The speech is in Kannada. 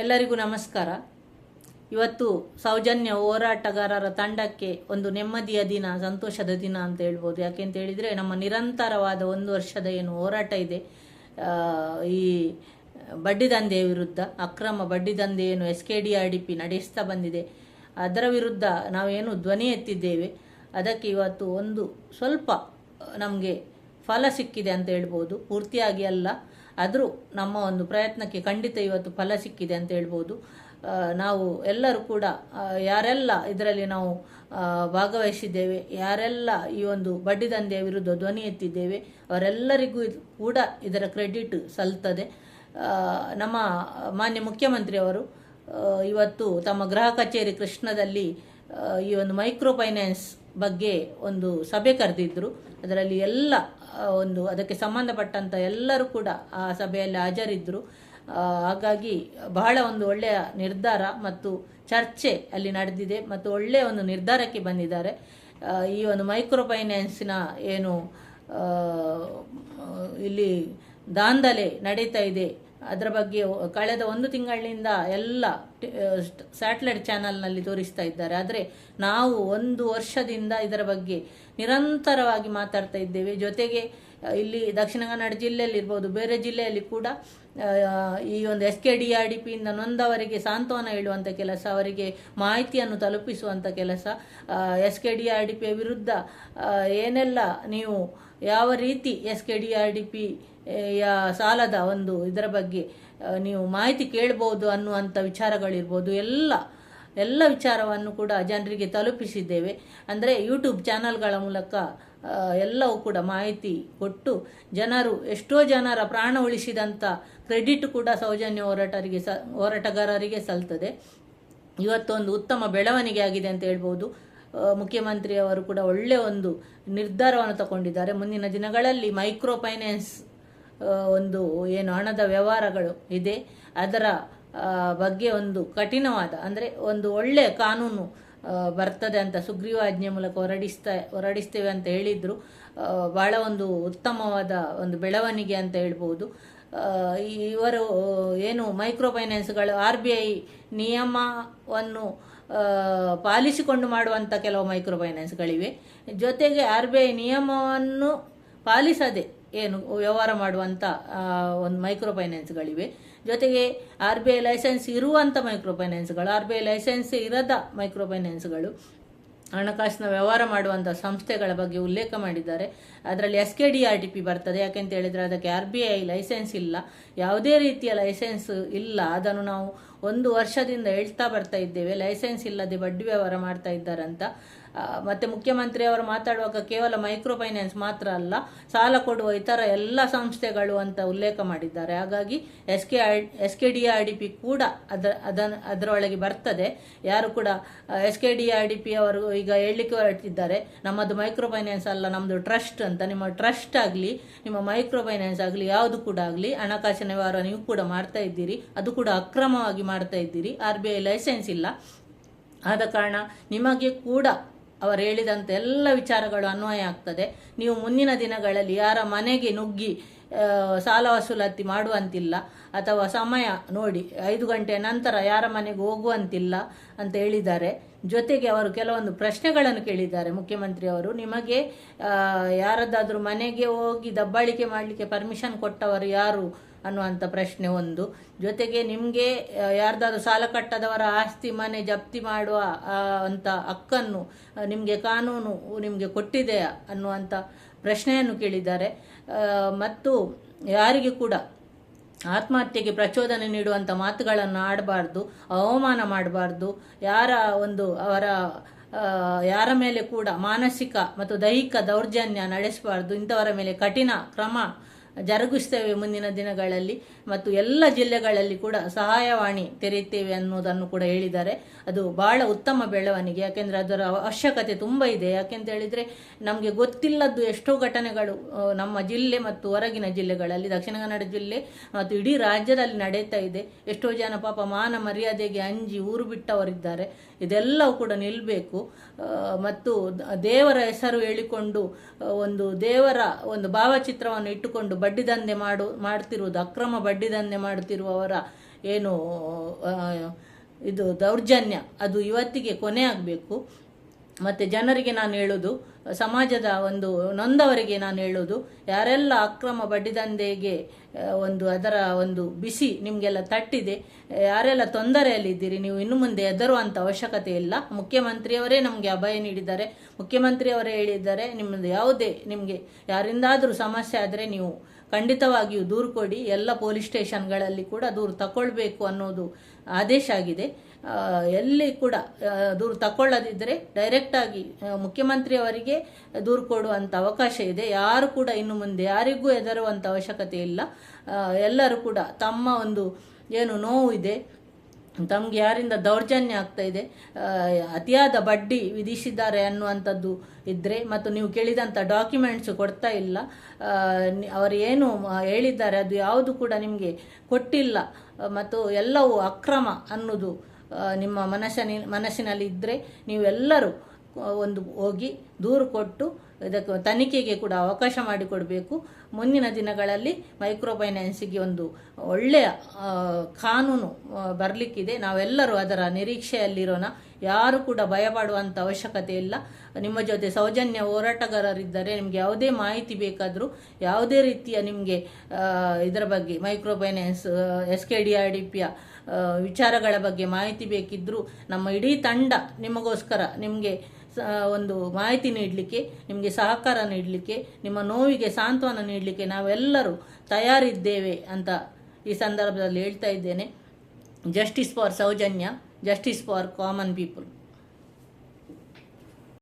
ಎಲ್ಲರಿಗೂ ನಮಸ್ಕಾರ. ಇವತ್ತು ಸೌಜನ್ಯ ಹೋರಾಟಗಾರರ ತಂಡಕ್ಕೆ ಒಂದು ನೆಮ್ಮದಿಯ ದಿನ, ಸಂತೋಷದ ದಿನ ಅಂತ ಹೇಳ್ಬೋದು. ಯಾಕೆಂತ ಹೇಳಿದರೆ, ನಮ್ಮ ನಿರಂತರವಾದ ಒಂದು ವರ್ಷದ ಏನು ಹೋರಾಟ ಇದೆ. ಈ ಬಡ್ಡಿ ದಂಧೆಯ ವಿರುದ್ಧ, ಅಕ್ರಮ ಬಡ್ಡಿದಂಧೆ ಏನು S K D R D P ನಡೆಸ್ತಾ ಬಂದಿದೆ. ಅದರ ವಿರುದ್ಧ ನಾವೇನು ಧ್ವನಿ ಎತ್ತಿದ್ದೇವೆ. ಅದಕ್ಕೆ ಇವತ್ತು ಒಂದು ಸ್ವಲ್ಪ ನಮಗೆ ಫಲ ಸಿಕ್ಕಿದೆ ಅಂತ ಹೇಳ್ಬೋದು. ಪೂರ್ತಿಯಾಗಿ ಅಲ್ಲ. ಆದರೂ ನಮ್ಮ ಒಂದು ಪ್ರಯತ್ನಕ್ಕೆ ಖಂಡಿತ ಇವತ್ತು ಫಲ ಸಿಕ್ಕಿದೆ ಅಂತ ಹೇಳ್ಬೋದು. ನಾವು ಎಲ್ಲರೂ ಕೂಡ ಯಾರೆಲ್ಲ ಇದರಲ್ಲಿ ನಾವು ಭಾಗವಹಿಸಿದ್ದೇವೆ, ಯಾರೆಲ್ಲ ಈ ಒಂದು ಬಡ್ಡಿದಂಧೆಯ ವಿರುದ್ಧ ಧ್ವನಿ ಎತ್ತಿದ್ದೇವೆ, ಅವರೆಲ್ಲರಿಗೂ ಕೂಡ ಇದರ ಕ್ರೆಡಿಟ್ ಸಲ್ತದೆ. ನಮ್ಮ ಮಾನ್ಯ ಮುಖ್ಯಮಂತ್ರಿಯವರು ಇವತ್ತು ತಮ್ಮ ಗೃಹ ಕಚೇರಿ ಕೃಷ್ಣದಲ್ಲಿ ಈ ಒಂದು ಮೈಕ್ರೋ ಫೈನಾನ್ಸ್ ಬಗ್ಗೆ ಒಂದು ಸಭೆ ಕರೆದಿದ್ದರು ಅದರಲ್ಲಿ ಎಲ್ಲ ಒಂದು ಅದಕ್ಕೆ ಸಂಬಂಧಪಟ್ಟಂಥ ಎಲ್ಲರೂ ಕೂಡ ಆ ಸಭೆಯಲ್ಲಿ ಹಾಜರಿದ್ದರು ಹಾಗಾಗಿ ಬಹಳ ಒಂದು ಒಳ್ಳೆಯ ನಿರ್ಧಾರ ಮತ್ತು ಚರ್ಚೆ ಅಲ್ಲಿ ನಡೆದಿದೆ ಮತ್ತು ಒಳ್ಳೆಯ ಒಂದು ನಿರ್ಧಾರಕ್ಕೆ ಬಂದಿದ್ದಾರೆ. ಈ ಒಂದು ಮೈಕ್ರೋ ಫೈನಾನ್ಸಿನ ಏನು ಇಲ್ಲಿ ದಾಂಧಲೆ ನಡೀತಾ ಇದೆ ಅದರ ಬಗ್ಗೆ ಕಳೆದ ಒಂದು ತಿಂಗಳಿನಿಂದ ಎಲ್ಲ ಸ್ಯಾಟಲೈಟ್ ಚಾನಲ್ನಲ್ಲಿ ತೋರಿಸ್ತಾ ಇದ್ದಾರೆ. ಆದರೆ ನಾವು ಒಂದು ವರ್ಷದಿಂದ ಇದರ ಬಗ್ಗೆ ನಿರಂತರವಾಗಿ ಮಾತಾಡ್ತಾ ಇದ್ದೇವೆ. ಜೊತೆಗೆ ಇಲ್ಲಿ ದಕ್ಷಿಣ ಕನ್ನಡ ಜಿಲ್ಲೆಯಲ್ಲಿ ಇರ್ಬೋದು, ಬೇರೆ ಜಿಲ್ಲೆಯಲ್ಲಿ ಕೂಡ ಈ ಒಂದು S K D R D ಪಿಯಿಂದ ನೊಂದವರಿಗೆ ಸಾಂತ್ವನ ಹೇಳುವಂಥ ಕೆಲಸ, ಅವರಿಗೆ ಮಾಹಿತಿಯನ್ನು ತಲುಪಿಸುವಂಥ ಕೆಲಸ S K D R D ಪಿಯ ವಿರುದ್ಧ ಏನೆಲ್ಲ ನೀವು ಯಾವ ರೀತಿ S K D R D P ಸಾಲದ ಒಂದು ಇದರ ಬಗ್ಗೆ ನೀವು ಮಾಹಿತಿ ಕೇಳ್ಬೋದು ಅನ್ನುವಂಥ ವಿಚಾರಗಳಿರ್ಬೋದು. ಎಲ್ಲ ಎಲ್ಲ ವಿಚಾರವನ್ನು ಕೂಡ ಜನರಿಗೆ ತಲುಪಿಸಿದ್ದೇವೆ. ಅಂದರೆ ಯೂಟ್ಯೂಬ್ ಚಾನಲ್ಗಳ ಮೂಲಕ ಎಲ್ಲವೂ ಕೂಡ ಮಾಹಿತಿ ಕೊಟ್ಟು ಜನರು, ಎಷ್ಟೋ ಜನರ ಪ್ರಾಣ ಉಳಿಸಿದಂಥ ಕ್ರೆಡಿಟ್ ಕೂಡ ಸೌಜನ್ಯ ಹೋರಾಟರಿಗೆ ಸ, ಹೋರಾಟಗಾರರಿಗೆ ಸಲ್ತದೆ. ಇವತ್ತೊಂದು ಉತ್ತಮ ಬೆಳವಣಿಗೆ ಆಗಿದೆ ಅಂತ ಹೇಳ್ಬೋದು. ಮುಖ್ಯಮಂತ್ರಿಯವರು ಕೂಡ ಒಳ್ಳೆಯ ಒಂದು ನಿರ್ಧಾರವನ್ನು ತಗೊಂಡಿದ್ದಾರೆ. ಮುಂದಿನ ದಿನಗಳಲ್ಲಿ ಮೈಕ್ರೋ ಫೈನಾನ್ಸ್ ಒಂದು ಏನು ಹಣದ ವ್ಯವಹಾರಗಳು ಇದೆ. ಅದರ ಬಗ್ಗೆ ಒಂದು ಕಠಿಣವಾದ, ಅಂದರೆ ಒಂದು ಒಳ್ಳೆಯ ಕಾನೂನು ಬರ್ತದೆ ಅಂತ ಸುಗ್ರೀವಾಜ್ಞೆ ಮೂಲಕ ಹೊರಡಿಸ್ತಾ, ಹೊರಡಿಸ್ತೇವೆ ಅಂತ ಹೇಳಿದರು. ಭಾಳ ಒಂದು ಉತ್ತಮವಾದ ಒಂದು ಬೆಳವಣಿಗೆ ಅಂತ ಹೇಳ್ಬೋದು. ಇವರು ಏನು ಮೈಕ್ರೋ ಫೈನಾನ್ಸ್ಗಳು ಆರ್ ಬಿ ಐ ನಿಯಮವನ್ನು ಪಾಲಿಸಿಕೊಂಡು ಮಾಡುವಂಥ ಕೆಲವು ಮೈಕ್ರೋ ಫೈನಾನ್ಸ್ಗಳಿವೆ ಜೊತೆಗೆ ಆರ್ ಬಿ ಐ ನಿಯಮವನ್ನು ಪಾಲಿಸದೆ ಏನು ವ್ಯವಹಾರ ಮಾಡುವಂಥ ಒಂದು ಮೈಕ್ರೋ ಫೈನಾನ್ಸ್ಗಳಿವೆ ಜೊತೆಗೆ ಆರ್ ಬಿ ಐ ಲೈಸೆನ್ಸ್ ಇರುವಂಥ ಮೈಕ್ರೋ ಫೈನಾನ್ಸ್ಗಳು ಆರ್ ಬಿ ಐ ಲೈಸೆನ್ಸ್ ಇರದ ಮೈಕ್ರೋ ಫೈನಾನ್ಸ್ಗಳು ಹಣಕಾಸಿನ ವ್ಯವಹಾರ ಮಾಡುವಂಥ ಸಂಸ್ಥೆಗಳ ಬಗ್ಗೆ ಉಲ್ಲೇಖ ಮಾಡಿದ್ದಾರೆ. ಅದರಲ್ಲಿ S K D R T P ಬರ್ತದೆ. ಯಾಕೆಂತ ಹೇಳಿದರೆ ಅದಕ್ಕೆ ಆರ್ ಬಿ ಐ ಲೈಸೆನ್ಸ್ ಇಲ್ಲ. ಯಾವುದೇ ರೀತಿಯ ಲೈಸೆನ್ಸ್ ಇಲ್ಲ. ಅದನ್ನು ನಾವು ಒಂದು ವರ್ಷದಿಂದ ಹೇಳ್ತಾ ಬರ್ತಾ ಇದ್ದೇವೆ. ಲೈಸೆನ್ಸ್ ಇಲ್ಲದೆ ಬಡ್ಡಿ ವ್ಯವಹಾರ ಮಾಡ್ತಾ ಇದ್ದಾರಂತ. ಮತ್ತೆ ಮುಖ್ಯಮಂತ್ರಿ ಅವರು ಮಾತಾಡುವಾಗ ಕೇವಲ ಮೈಕ್ರೋ ಫೈನಾನ್ಸ್ ಮಾತ್ರ ಅಲ್ಲ, ಸಾಲ ಕೊಡುವ ಇತರ ಎಲ್ಲ ಸಂಸ್ಥೆಗಳು ಅಂತ ಉಲ್ಲೇಖ ಮಾಡಿದ್ದಾರೆ. ಹಾಗಾಗಿ S K S K D R D P ಕೂಡ ಅದರ ಅದನ್ನು ಅದರೊಳಗೆ ಬರ್ತದೆ. ಯಾರು ಕೂಡ S K D R D P ಅವರು ಈಗ ಹೇಳಲಿಕ್ಕೆ ಹೊರಟಿದ್ದಾರೆ. ನಮ್ಮದು ಮೈಕ್ರೋ ಫೈನಾನ್ಸ್ ಅಲ್ಲ ನಮ್ಮದು ಟ್ರಸ್ಟ್ ಅಂತ. ನಿಮ್ಮ ಟ್ರಸ್ಟ್ ಆಗಲಿ, ನಿಮ್ಮ ಮೈಕ್ರೋ ಫೈನಾನ್ಸ್ ಆಗಲಿ, ಯಾವುದು ಕೂಡ ಆಗಲಿ, ಹಣಕಾಸಿನ ವ್ಯವಹಾರ ನೀವು ಕೂಡ ಮಾಡ್ತಾ ಇದ್ದೀರಿ. ಅದು ಕೂಡ ಅಕ್ರಮವಾಗಿ ಮಾಡ್ತಾ ಇದ್ದೀರಿ. ಆರ್ ಬಿ ಐ ಲೈಸೆನ್ಸ್ ಇಲ್ಲ. ಆದ ಕಾರಣ ನಿಮಗೆ ಕೂಡ ಅವರು ಹೇಳಿದಂತೆ ಎಲ್ಲ ವಿಚಾರಗಳು ಅನ್ವಯ ಆಗ್ತದೆ. ನೀವು ಮುಂದಿನ ದಿನಗಳಲ್ಲಿ ಯಾರ ಮನೆಗೆ ನುಗ್ಗಿ ಸಾಲ ವಸೂಲಾತಿ ಮಾಡುವಂತಿಲ್ಲ. ಅಥವಾ ಸಮಯ ನೋಡಿ, ಐದು ಗಂಟೆ ನಂತರ ಯಾರ ಮನೆಗೆ ಹೋಗುವಂತಿಲ್ಲ ಅಂತ ಹೇಳಿದ್ದಾರೆ. ಜೊತೆಗೆ ಅವರು ಕೆಲವೊಂದು ಪ್ರಶ್ನೆಗಳನ್ನು ಕೇಳಿದ್ದಾರೆ. ಮುಖ್ಯಮಂತ್ರಿ ಅವರು, ನಿಮಗೆ ಯಾರದಾದರೂ ಮನೆಗೆ ಹೋಗಿ ದಬ್ಬಾಳಿಕೆ ಮಾಡಲಿಕ್ಕೆ ಪರ್ಮಿಷನ್ ಕೊಟ್ಟವರು ಯಾರು ಅನ್ನುವಂಥ ಪ್ರಶ್ನೆ ಒಂದು. ಜೊತೆಗೆ ನಿಮಗೆ ಯಾರ್ದಾದ್ರೂ ಸಾಲ ಕಟ್ಟದವರ ಆಸ್ತಿ, ಮನೆ ಜಪ್ತಿ ಮಾಡುವ ಅಂತ ಹಕ್ಕನ್ನು ನಿಮಗೆ ಕಾನೂನು ನಿಮಗೆ ಕೊಟ್ಟಿದೆಯಾ ಅನ್ನುವಂಥ ಪ್ರಶ್ನೆಯನ್ನು ಕೇಳಿದ್ದಾರೆ. ಮತ್ತು ಯಾರಿಗೆ ಕೂಡ ಆತ್ಮಹತ್ಯೆಗೆ ಪ್ರಚೋದನೆ ನೀಡುವಂಥ ಮಾತುಗಳನ್ನು ಆಡಬಾರ್ದು, ಅವಮಾನ ಮಾಡಬಾರ್ದು, ಯಾರ ಒಂದು ಅವರ ಯಾರ ಮೇಲೆ ಕೂಡ ಮಾನಸಿಕ ಮತ್ತು ದೈಹಿಕ ದೌರ್ಜನ್ಯ ನಡೆಸಬಾರ್ದು, ಇಂಥವರ ಮೇಲೆ ಕಠಿಣ ಕ್ರಮ ಜರುಗಿಸ್ತೇವೆ ಮುಂದಿನ ದಿನಗಳಲ್ಲಿ ಮತ್ತು ಎಲ್ಲ ಜಿಲ್ಲೆಗಳಲ್ಲಿ ಕೂಡ ಸಹಾಯವಾಣಿ ತೆರೆಯುತ್ತೇವೆ ಅನ್ನೋದನ್ನು ಕೂಡ ಹೇಳಿದ್ದಾರೆ. ಅದು ಬಹಳ ಉತ್ತಮ ಬೆಳವಣಿಗೆ. ಯಾಕೆಂದರೆ ಅದರ ಅವಶ್ಯಕತೆ ತುಂಬ ಇದೆ. ಯಾಕೆಂತ ಹೇಳಿದರೆ ನಮಗೆ ಗೊತ್ತಿಲ್ಲದ್ದು ಎಷ್ಟೋ ಘಟನೆಗಳು ನಮ್ಮ ಜಿಲ್ಲೆ ಮತ್ತು ಹೊರಗಿನ ಜಿಲ್ಲೆಗಳಲ್ಲಿ, ದಕ್ಷಿಣ ಕನ್ನಡ ಜಿಲ್ಲೆ ಮತ್ತು ಇಡೀ ರಾಜ್ಯದಲ್ಲಿ ನಡೀತಾ ಇದೆ. ಎಷ್ಟೋ ಜನ ಪಾಪ ಮಾನ ಮರ್ಯಾದೆಗೆ ಅಂಜಿ ಊರು ಬಿಟ್ಟವರಿದ್ದಾರೆ. ಇದೆಲ್ಲವೂ ಕೂಡ ನಿಲ್ಲಬೇಕು ಮತ್ತು ದೇವರ ಹೆಸರು ಹೇಳಿಕೊಂಡು ಒಂದು ದೇವರ ಒಂದು ಭಾವಚಿತ್ರವನ್ನು ಇಟ್ಟುಕೊಂಡು ಬಡ್ಡಿ ದಂಧೆ ಮಾಡು, ಮಾಡ್ತಿರುವುದು, ಅಕ್ರಮ ಬಡ್ಡಿ ದಂಧೆ ಮಾಡುತ್ತಿರುವವರ ಏನು ಇದು ದೌರ್ಜನ್ಯ, ಅದು ಇವತ್ತಿಗೆ ಕೊನೆ ಆಗಬೇಕು ಮತ್ತು ಜನರಿಗೆ ನಾನು ಹೇಳೋದು, ಸಮಾಜದ ಒಂದು ನೊಂದವರಿಗೆ ನಾನು ಹೇಳೋದು, ಯಾರೆಲ್ಲ ಅಕ್ರಮ ಬಡ್ಡಿದಂಧೆಗೆ ಒಂದು ಅದರ ಒಂದು ಬಿಸಿ ನಿಮಗೆಲ್ಲ ತಟ್ಟಿದೆ ಯಾರೆಲ್ಲ ತೊಂದರೆಯಲ್ಲಿದ್ದೀರಿ, ನೀವು ಇನ್ನು ಮುಂದೆ ಹೆದರುವಂಥ ಅವಶ್ಯಕತೆ ಇಲ್ಲ. ಮುಖ್ಯಮಂತ್ರಿಯವರೇ ನಮಗೆ ಅಭಯ ನೀಡಿದ್ದಾರೆ. ಮುಖ್ಯಮಂತ್ರಿಯವರೇ ಹೇಳಿದ್ದಾರೆ ನಿಮ್ಮದು ಯಾವುದೇ, ನಿಮಗೆ ಯಾರಿಂದಾದರೂ ಸಮಸ್ಯೆ ಆದರೆ ನೀವು ಖಂಡಿತವಾಗಿಯೂ ದೂರು ಕೊಡಿ. ಎಲ್ಲ ಪೊಲೀಸ್ ಸ್ಟೇಷನ್ಗಳಲ್ಲಿ ಕೂಡ ದೂರು ತಗೊಳ್ಬೇಕು ಅನ್ನೋದು ಆದೇಶ ಆಗಿದೆ. ಎಲ್ಲಿ ಕೂಡ ದೂರು ತಗೊಳ್ಳದಿದ್ದರೆ ಡೈರೆಕ್ಟಾಗಿ ಮುಖ್ಯಮಂತ್ರಿಯವರಿಗೆ ದೂರು ಕೊಡುವಂಥ ಅವಕಾಶ ಇದೆ. ಯಾರು ಕೂಡ ಇನ್ನು ಮುಂದೆ, ಯಾರಿಗೂ ಹೆದರುವಂಥ ಅವಶ್ಯಕತೆ ಇಲ್ಲ. ಎಲ್ಲರೂ ಕೂಡ ತಮ್ಮ ಒಂದು ಏನು ನೋವು ಇದೆ. ತಮಗೆ ಯಾರಿಂದ ದೌರ್ಜನ್ಯ ಆಗ್ತಾ ಇದೆ. ಅತಿಯಾದ ಬಡ್ಡಿ ವಿಧಿಸಿದ್ದಾರೆ ಅನ್ನುವಂಥದ್ದು ಇದ್ದರೆ ಮತ್ತು ನೀವು ಕೇಳಿದಂಥ ಡಾಕ್ಯುಮೆಂಟ್ಸ್ ಕೊಡ್ತಾ ಇಲ್ಲ. ಅವರು ಏನು ಹೇಳಿದ್ದಾರೆ, ಅದು ಯಾವುದು ಕೂಡ ನಿಮಗೆ ಕೊಟ್ಟಿಲ್ಲ. ಮತ್ತು ಎಲ್ಲವೂ ಅಕ್ರಮ ಅನ್ನೋದು ನಿಮ್ಮ ಮನಸ್ಸಿನ ಮನಸ್ಸಿನಲ್ಲಿ ಇದ್ದರೆ ನೀವೆಲ್ಲರೂ ಒಂದು ಹೋಗಿ ದೂರು ಕೊಟ್ಟು ಇದಕ್ಕೆ ತನಿಖೆಗೆ ಕೂಡ ಅವಕಾಶ ಮಾಡಿಕೊಡಬೇಕು. ಮುಂದಿನ ದಿನಗಳಲ್ಲಿ ಮೈಕ್ರೋ ಫೈನಾನ್ಸಿಗೆ ಒಂದು ಒಳ್ಳೆಯ ಕಾನೂನು ಬರಲಿಕ್ಕಿದೆ. ನಾವೆಲ್ಲರೂ ಅದರ ನಿರೀಕ್ಷೆಯಲ್ಲಿರೋಣ. ಯಾರು ಕೂಡ ಭಯಪಡುವಂಥ ಅವಶ್ಯಕತೆ ಇಲ್ಲ. ನಿಮ್ಮ ಜೊತೆ ಸೌಜನ್ಯ ಹೋರಾಟಗಾರರಿದ್ದರೆ ನಿಮಗೆ ಯಾವುದೇ ಮಾಹಿತಿ ಬೇಕಾದರೂ, ಯಾವುದೇ ರೀತಿಯ ನಿಮಗೆ ಇದರ ಬಗ್ಗೆ micro finance S K D, R D ಪಿಯ ವಿಚಾರಗಳ ಬಗ್ಗೆ ಮಾಹಿತಿ ಬೇಕಿದ್ದರೂ ನಮ್ಮ ಇಡೀ ತಂಡ ನಿಮಗೋಸ್ಕರ ನಿಮಗೆ ಒಂದು ಮಾಹಿತಿ ನೀಡಲಿಕ್ಕೆ, ನಿಮಗೆ ಸಹಕಾರ ನೀಡಲಿಕ್ಕೆ, ನಿಮ್ಮ ನೋವಿಗೆ ಸಾಂತ್ವನ ನೀಡಲಿಕ್ಕೆ ನಾವೆಲ್ಲರೂ ತಯಾರಿದ್ದೇವೆ ಅಂತ ಈ ಸಂದರ್ಭದಲ್ಲಿ ಹೇಳ್ತಾ ಇದ್ದೇನೆ. Justice for Soujanya justice for common people